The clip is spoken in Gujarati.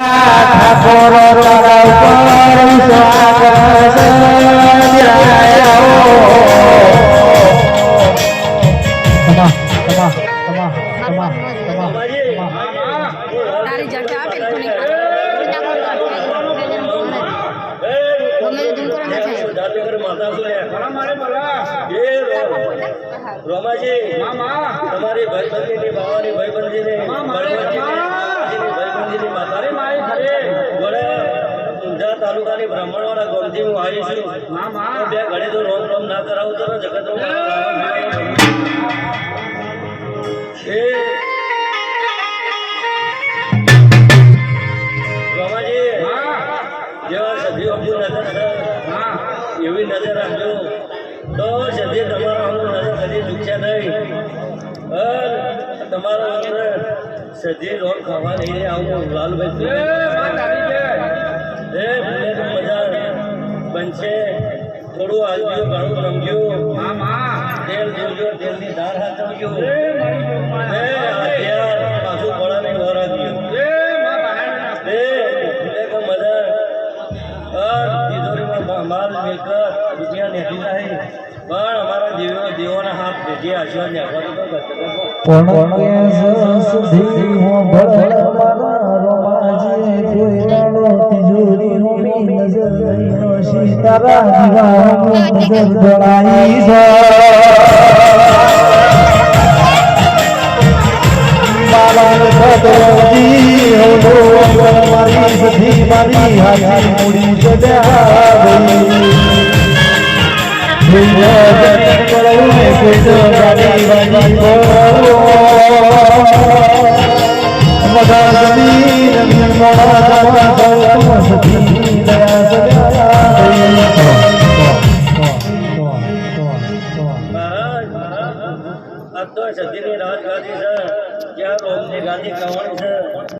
ઠાકોર તારા તમારી ભાઈબંધી ની તમા, તમા, તમા, તમા, તમા, તમા. તારી જગ્યા આપે ને ગામથી હું આવી છું. બે ઘડી તો રોમ રોમ ના કરાવું તો જગત એ. જેવા સભ્યો અબ્દુલ નજર એવી નજર રાખજો. તો સદી તમારો અમુક નજર કદી ચૂકશે નહીં. તમારો સદી રોડ ખાવા નહીં આવું લાલભાઈ બનશે થોડું આજુ ઘણું રમજો. તેલ જોજો તેલની ધાર હાથવજો. પાછું નહીં અર તિજોરીમાં માલ મિલકત રૂપિયા નેટી જાય પણ અમારા દેવો દેવોના હાથ ભેટી આશીર્વાદ પણ સુધી હું સીતારા દીવાનો જણાઈ છે મારા ભગવતી મારી મોડા આ તો સદીની રાત ગાદી છે ક્યાં રોમની ગાદી કવણ છે.